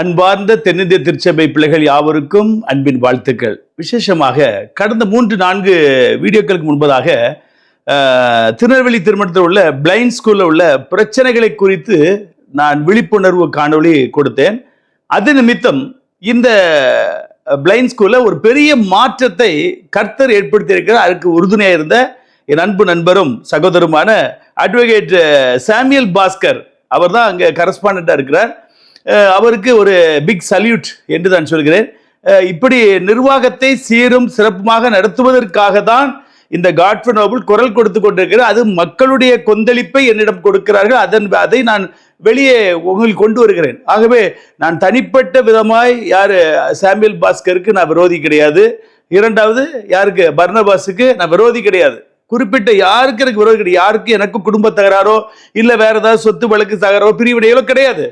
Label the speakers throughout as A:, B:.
A: அன்பார்ந்த தென்னிந்திய திருச்சபை பிள்ளைகள் யாவருக்கும் அன்பின் வாழ்த்துக்கள். விசேஷமாக கடந்த மூன்று நான்கு வீடியோக்களுக்கு முன்பதாக திருநெல்வேலி திருமணத்தில் உள்ள பிளைண்ட் ஸ்கூலில் உள்ள பிரச்சனைகளை குறித்து நான் விழிப்புணர்வு காணொளி கொடுத்தேன். அது நிமித்தம் இந்த பிளைண்ட் ஸ்கூலில் ஒரு பெரிய மாற்றத்தை கர்த்தர் ஏற்படுத்தியிருக்கிறார். அதுக்கு உறுதுணையாக இருந்த என் அன்பு நண்பரும் சகோதரருமான அட்வொகேட் சாமியல் பாஸ்கர் அவர் தான் அங்கே கரஸ்பாண்டாக இருக்கிறார். அவருக்கு ஒரு பிக் சல்யூட் என்று நான் சொல்கிறேன். இப்படி நிர்வாகத்தை சீரும் சிறப்புமாக நடத்துவதற்காக தான் இந்த காட்ஃபர் நோபல் குரல் கொடுத்து கொண்டிருக்கிறார். அது மக்களுடைய கொந்தளிப்பை என்னிடம் கொடுக்கிறார்கள். அதன் அதை நான் வெளியே உங்களுக்கு கொண்டு வருகிறேன். ஆகவே நான் தனிப்பட்ட விதமாய் யார் சாம்பியல் பாஸ்கருக்கு நான் விரோதி கிடையாது. இரண்டாவது யாருக்கு பர்னபாஸுக்கு நான் விரோதி கிடையாது. குறிப்பிட்ட யாருக்கு எனக்கு விரோதி கிடையாது. யாருக்கு எனக்கு குடும்ப தகராறோ இல்லை வேற ஏதாவது சொத்து வழக்கு தகராறோ பிரிவினைகளோ கிடையாது.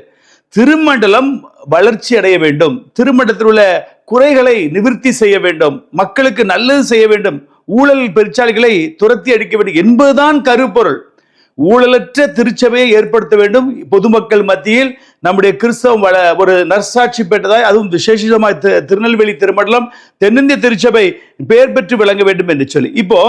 A: திருமண்டலம் வளர்ச்சி அடைய வேண்டும். திருமண்டலத்தில் உள்ள குறைகளை நிவர்த்தி செய்ய வேண்டும். மக்களுக்கு நல்லது செய்ய வேண்டும். ஊழல் பெருச்சாளிகளை துரத்தி அடிக்க வேண்டும் என்பதுதான் கருப்பொருள். ஊழலற்ற திருச்சபையை ஏற்படுத்த வேண்டும். பொதுமக்கள் மத்தியில் நம்முடைய கிறிஸ்தவம் வள ஒரு நற்சாட்சி பெற்றதாய் அதுவும் விசேஷமாய் திருநெல்வேலி திருமண்டலம் தென்னிந்திய திருச்சபை பெயர் பெற்று விளங்க வேண்டும் என்று சொல்லி. இப்போ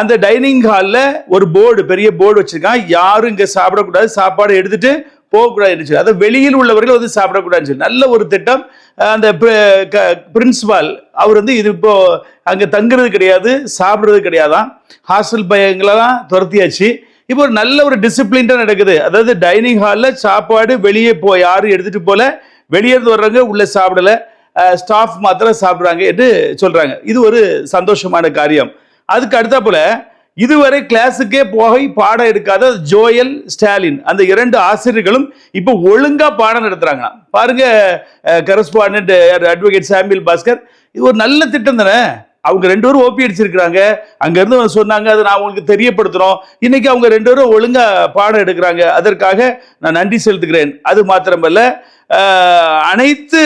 A: அந்த டைனிங் ஹாலில் ஒரு போர்டு பெரிய போர்டு வச்சிருக்கான் யாரும் இங்கே சாப்பிடக்கூடாது. சாப்பாடு எடுத்துட்டு போகக்கூடாதுன்னு சொல்லி. அதை வெளியில் உள்ளவர்கள் வந்து சாப்பிடக்கூடாதுன்னு சொல்லி. நல்ல ஒரு திட்டம். அந்த பிரின்ஸ்பால். அவர் வந்து இது இப்போ அங்கே தங்குறது கிடையாது சாப்பிட்றது கிடையாதான். ஹாஸ்டல் பையங்களெல்லாம் துரத்தியாச்சு. இப்போ ஒரு நல்ல ஒரு டிசிப்ளின்டாக நடக்குது. அதாவது டைனிங் ஹாலில் சாப்பாடு வெளியே போ யாரும் எடுத்துகிட்டு போல. வெளியே இருந்து வர்றவங்க உள்ளே சாப்பிடல. ஸ்டாஃப் மாத்திரம் சாப்பிட்றாங்க என்று சொல்கிறாங்க இது ஒரு சந்தோஷமான காரியம். அதுக்கு அடுத்தாப்புல இதுவரை கிளாஸுக்கே போய் பாடம் எடுக்காத ஜோயல் ஸ்டாலின். அந்த இரண்டு ஆசிரியர்களும் இப்போ ஒழுங்காக பாடம் நடத்துறாங்க பாருங்க கரஸ்பாண்டன்ட் அட்வொகேட் சாமியல் பாஸ்கர். இது ஒரு நல்ல திட்டம் தானே? அவங்க ரெண்டு பேரும் ஓபி அடிச்சிருக்கிறாங்க. அங்கேருந்து சொன்னாங்க அதை நான் உங்களுக்கு தெரியப்படுத்துகிறோம் இன்னைக்கு அவங்க ரெண்டு பேரும் ஒழுங்கா பாடம் எடுக்கிறாங்க. அதற்காக நான் நன்றி செலுத்துகிறேன். அது மாத்திரமல்ல அனைத்து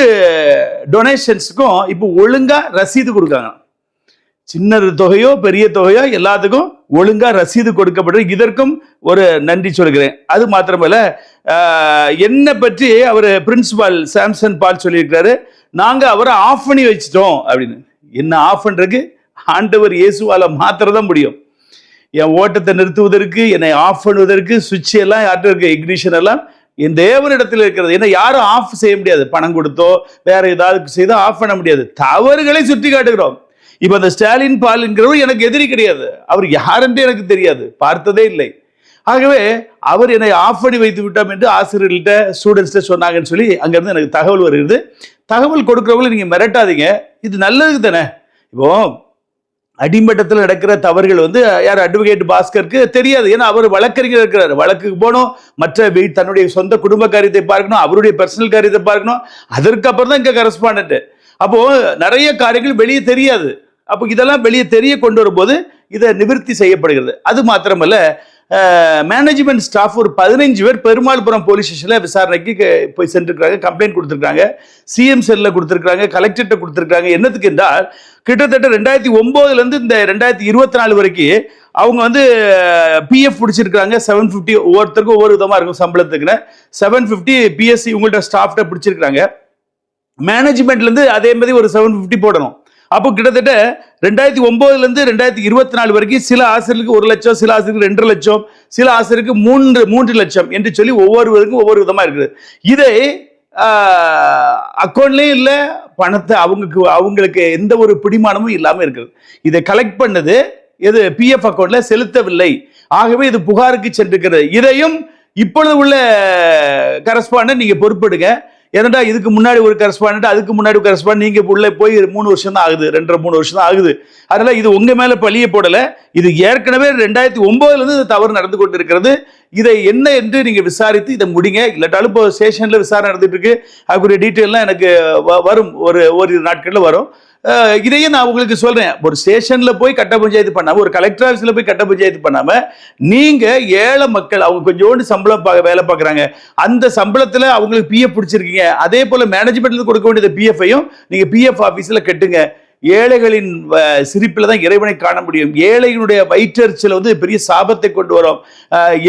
A: டொனேஷன்ஸுக்கும் இப்போ ஒழுங்காக ரசீது கொடுக்காங்க சின்ன தொகையோ பெரிய தொகையோ எல்லாத்துக்கும் ஒழுங்கா ரசீது கொடுக்கப்பட்டு இதற்கும் ஒரு நன்றி சொல்கிறேன். அது மாத்திரமல்ல என்னை பற்றி அவர் பிரின்சிபால் சாம்சன் பால் சொல்லியிருக்கிறாரு? நாங்கள் அவரை ஆஃப் பண்ணி வச்சிட்டோம் அப்படின்னு. என்ன ஆஃப் பண்ணுறதுக்கு ஆண்டவர் இயேசுவால் மாத்திரம் தான் முடியும். என் ஓட்டத்தை நிறுத்துவதற்கு என்னை ஆஃப் பண்ணுவதற்கு சுவிட்ச் எல்லாம் யார்கிட்ட இருக்கு? இக்னிஷன் எல்லாம் என் தேவனிடத்தில் இருக்கிறது. என்ன யாரும் ஆஃப் செய்ய முடியாது. பணம் கொடுத்தோ வேற ஏதாவது செய்தோ ஆஃப் பண்ண முடியாது. தவறுகளை சுட்டி காட்டுகிறோம் இப்ப அந்த ஸ்டாலின் பால்ங்கிறவர் எனக்கு எதிரி கிடையாது. அவர் யாரென்று எனக்கு தெரியாது. பார்த்ததே இல்லை. ஆகவே அவர் என்னை ஆஃப் பண்ணி வைத்து விட்டோம் என்று ஆசிரியர்கள்ட்ட ஸ்டூடெண்ட்ஸ்ட்ட சொன்னாங்கன்னு சொல்லி அங்கேருந்து எனக்கு தகவல் வருகிறது. தகவல் கொடுக்குறவங்களை நீங்கள் மிரட்டாதீங்க. இது நல்லது தானே? இப்போ அடிமட்டத்தில் நடக்கிற தவறுகள் வந்து யார் அட்வொகேட் பாஸ்கருக்கு தெரியாது. ஏன்னா அவர் வழக்கறிஞர் இருக்கிறார். வழக்குக்கு போகணும் மற்ற வீ- தன்னுடைய சொந்த குடும்ப காரியத்தை பார்க்கணும். அவருடைய பர்சனல் காரியத்தை பார்க்கணும். அதற்கப்புறம் தான் இங்கே கரஸ்பாண்டன்ட் அப்போது நிறைய காரியங்கள் வெளியே தெரியாது. அப்போ இதெல்லாம் வெளியே தெரிய கொண்டு வரும்போது இதை நிவர்த்தி செய்யப்படுகிறது. அது மாத்திரமல்ல மேனேஜ்மெண்ட் ஸ்டாஃப் ஒரு பதினைஞ்சு பேர் பெருமாள்புரம் போலீஸ் ஸ்டேஷனில் விசாரணைக்கு போய் சென்றிருக்காங்க கம்ப்ளைண்ட் கொடுத்துருக்காங்க சிஎம் செல்லில் கொடுத்துருக்காங்க கலெக்டர்கிட்ட கொடுத்துருக்காங்க என்னத்துக்கு என்றால் கிட்டத்தட்ட ரெண்டாயிரத்தி ஒம்போதுலேருந்து இந்த ரெண்டாயிரத்தி இருபத்தி நாலு வரைக்கும் அவங்க வந்து பிஎஃப் பிடிச்சிருக்காங்க செவன் ஃபிஃப்டி ஒவ்வொருத்தருக்கும் ஒவ்வொரு விதமாக இருக்கும் சம்பளத்துக்குன்னு. செவன் ஃபிஃப்டி பிஎஸ்சி உங்கள்கிட்ட ஸ்டாஃப்ட்ட பிடிச்சிருக்காங்க மேனேஜ்மெண்ட்லேருந்து அதே மாதிரி ஒரு செவன் ஃபிஃப்டி போடணும். அப்போ கிட்டத்தட்ட ரெண்டாயிரத்தி ஒம்போதுலேருந்து ரெண்டாயிரத்தி இருபத்தி நாலு வரைக்கும் சில ஆசிரியருக்கு ஒரு லட்சம் சில ஆசிரியருக்கு ரெண்டு லட்சம் சில ஆசிரியருக்கு மூன்று மூன்று லட்சம் என்று சொல்லி ஒவ்வொருவருக்கும் ஒவ்வொரு விதமாக இருக்குது. இதை அக்கௌண்ட்லேயும் இல்லை பணத்தை அவங்களுக்கு அவங்களுக்கு எந்த ஒரு பிடிமானமும் இல்லாமல் இருக்குது. இதை கலெக்ட் பண்ணது எது பிஎஃப் அக்கௌண்ட்டில் செலுத்தவில்லை. ஆகவே இது புகாருக்கு சென்றிருக்கிறது. இதையும் இப்பொழுது உள்ள கரஸ்பாண்டன்ட் நீங்கள் பொறுப்பெடுங்க. ஏன்னா இதுக்கு முன்னாடி ஒரு கரஸ்பாண்டன்ட் அதுக்கு முன்னாடி ஒரு கரஸ்பாண்ட் நீங்கள் உள்ளே போய் மூணு வருஷம் தான் ஆகுது ரெண்டரை மூணு வருஷம் தான் ஆகுது. அதனால் இது உங்கள் மேலே பழிய போடலை இது ஏற்கனவே ரெண்டாயிரத்தி ஒம்போதுலேருந்து இந்த தவறு நடந்து கொண்டு இருக்கிறது இதை என்ன என்று நீங்கள் விசாரித்து இதை முடிங்க. இல்லாட்டாலும் இப்போ ஸ்டேஷனில் விசாரணை நடந்துட்டு இருக்கு. அதுக்குரிய டீட்டெயிலாம் எனக்கு வ- வரும். ஒரு ஒரு நாட்களில் வரும். இதையே இதையும் நான் உங்களுக்கு சொல்றேன். ஒரு ஸ்டேஷன்ல போய் கட்ட பஞ்சாயத்து பண்ணாம ஒரு கலெக்டர் ஆஃபீஸ்ல போய் கட்ட பஞ்சாயத்து பண்ணாம நீங்க ஏழை மக்கள் அவங்க கொஞ்சோண்டு சம்பளம் பா- வேலை பார்க்குறாங்க அந்த சம்பளத்துல அவங்களுக்கு பிஎஃப் பிடிச்சிருக்கீங்க. அதே போல மேனேஜ்மெண்ட்ல கொடுக்க வேண்டியது பிஎஃப்ஐயும் நீங்க பிஎஃப் ஆஃபீஸ்ல கட்டுங்க. ஏழைகளின் சிரிப்பில் தான் இறைவனை காண முடியும். ஏழைகளுடைய வயிற்றறிச்சல் வந்து பெரிய சாபத்தை கொண்டு வரும்.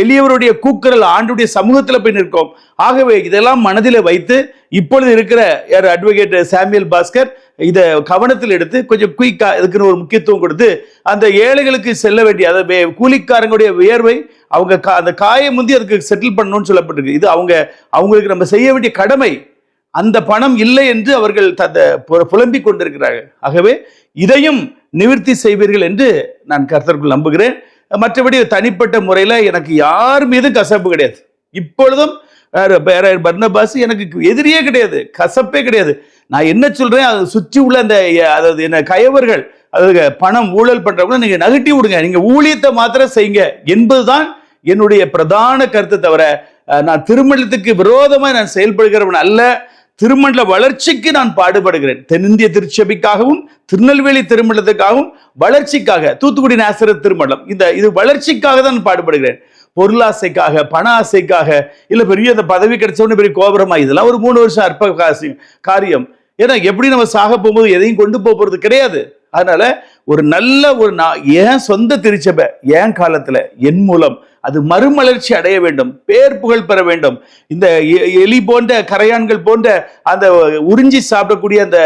A: எளியவருடைய கூக்குரல் ஆண்டுடைய சமூகத்தில் போய் நிற்கும். ஆகவே இதெல்லாம் மனதில் வைத்து இப்பொழுது இருக்கிற யார் அட்வொகேட் சாமியல் பாஸ்கர் இதை கவனத்தில் எடுத்து கொஞ்சம் குயிக்கா இதுக்குன்னு ஒரு முக்கியத்துவம் கொடுத்து அந்த ஏழைகளுக்கு செல்ல வேண்டிய அதை வே- கூலிக்காரங்களுடைய வியர்வை அவங்க கா- அந்த காயை முந்தி அதுக்கு செட்டில் பண்ணணும்னு சொல்லப்பட்டிருக்கு. இது அவங்க அவங்களுக்கு நம்ம செய்ய வேண்டிய கடமை. அந்த பணம் இல்லை என்று அவர்கள் தந்த பு- புலம்பிக் கொண்டிருக்கிறார்கள். ஆகவே இதையும் நிவர்த்தி செய்வீர்கள் என்று நான் கருத்தர்கள் நம்புகிறேன். மற்றபடி தனிப்பட்ட முறையில் எனக்கு யார் மீதும் கசப்பு கிடையாது. இப்பொழுதும் வேற வேற பர்னபாஸ் எனக்கு எதிரியே கிடையாது கசப்பே கிடையாது. நான் என்ன சொல்றேன்? அதை சுற்றி உள்ள அந்த அதாவது என்ன கயவர்கள் அதாவது பணம் ஊழல் பண்ணுறவங்கள நீங்க நகட்டி விடுங்க. நீங்க ஊழியத்தை மாத்திரம் செய்யுங்க என்பதுதான் என்னுடைய பிரதான கருத்தை தவிர நான் திருமணத்துக்கு விரோதமாக நான் செயல்படுகிறவன் அல்ல. திருமண வளர்ச்சிக்கு நான் பாடுபடுகிறேன். தென்னிந்திய திருச்சபைக்காகவும் திருநெல்வேலி திருமணத்துக்காகவும் வளர்ச்சிக்காக தூத்துக்குடி நேசரத் திருமணம் இந்த இது வளர்ச்சிக்காக தான் நான் பாடுபடுகிறேன். பொருளாசைக்காக பண ஆசைக்காக இல்லை பெரிய அந்த பதவி கிடைச்ச பெரிய கோபுரமா இதெல்லாம் ஒரு மூணு வருஷம் அற்ப காசி- காரியம். ஏன்னா எப்படி நம்ம சாக போகும்போது எதையும் கொண்டு போக கிடையாது. அதனால ஒரு நல்ல ஒரு நான் என் சொந்த திருச்சபை என் காலத்துல என் மூலம் அது மறுமலர்ச்சி அடைய வேண்டும் பேர் புகழ் பெற வேண்டும். இந்த எ- எலி போன்ற கரையான்கள் போன்ற அந்த உறிஞ்சி சாப்பிடக்கூடிய அந்த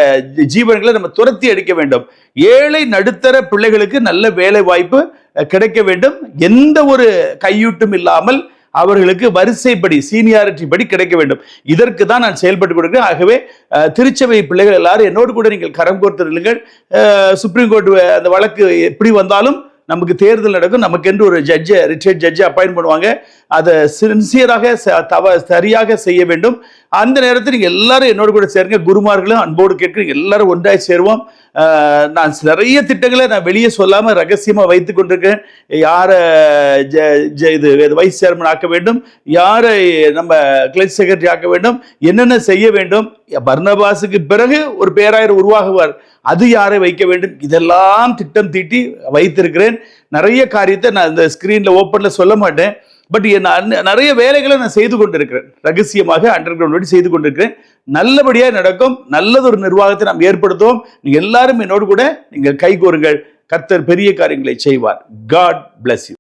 A: ஜீவன்களை நம்ம துரத்தி அடிக்க வேண்டும். ஏழை நடுத்தர பிள்ளைகளுக்கு நல்ல வேலை வாய்ப்பு கிடைக்க வேண்டும். எந்த ஒரு கையூட்டும் இல்லாமல் அவர்களுக்கு வரிசைப்படி சீனியாரிட்டி படி கிடைக்க வேண்டும். இதற்கு தான் நான் செயல்பட்டு கொடுக்கிறேன் ஆகவே திருச்சபை பிள்ளைகள் எல்லாரும் என்னோடு கூட நீங்கள் கரம் கோர்த்து நில்லுங்கள். சுப்ரீம் கோர்ட் அந்த வழக்கு எப்படி வந்தாலும் நமக்கு தேர்தல் நடக்கும். நமக்கென்று ஒரு ஜட்ஜை ரிட்டையர்ட் ஜட்ஜை அப்பாயின்ட் பண்ணுவாங்க. அதை சின்சியராக ச- தவ சரியாக செய்ய வேண்டும். அந்த நேரத்தில் நீங்கள் எல்லாரும் என்னோட கூட சேருங்க. குருமார்களும் அன்போடு கேட்குறீங்க எல்லாரும் ஒன்றாய் சேருவோம். நான் நிறைய திட்டங்களை நான் வெளியே சொல்லாமல் ரகசியமாக வைத்து கொண்டிருக்கேன். யாரை ஜ ஜ இது வைஸ் சேர்மன் ஆக்க வேண்டும். யாரை நம்ம கிளச் செக்ரட்டரி ஆக்க வேண்டும். என்னென்ன செய்ய வேண்டும். பர்ணபாஸுக்கு பிறகு ஒரு பேராயர் உருவாகுவார். அது யாரை வைக்க வேண்டும்? இதெல்லாம் திட்டம் தீட்டி வைத்திருக்கிறேன். நிறைய காரியத்தை நான் இந்த ஸ்கிரீன்ல ஓப்பன்ல சொல்ல மாட்டேன். பட் நான் நிறைய வேலைகளை நான் செய்து கொண்டிருக்கிறேன். ரகசியமாக அண்டர் கிரவுண்ட் செய்து கொண்டிருக்கிறேன். நல்லபடியாக நடக்கும். நல்லதொரு நிர்வாகத்தை நாம் ஏற்படுத்துவோம். நீங்கள் எல்லாரும் என்னோடு கூட நீங்கள் கைகோருங்கள் கர்த்தர் பெரிய காரியங்களை செய்வார். God bless you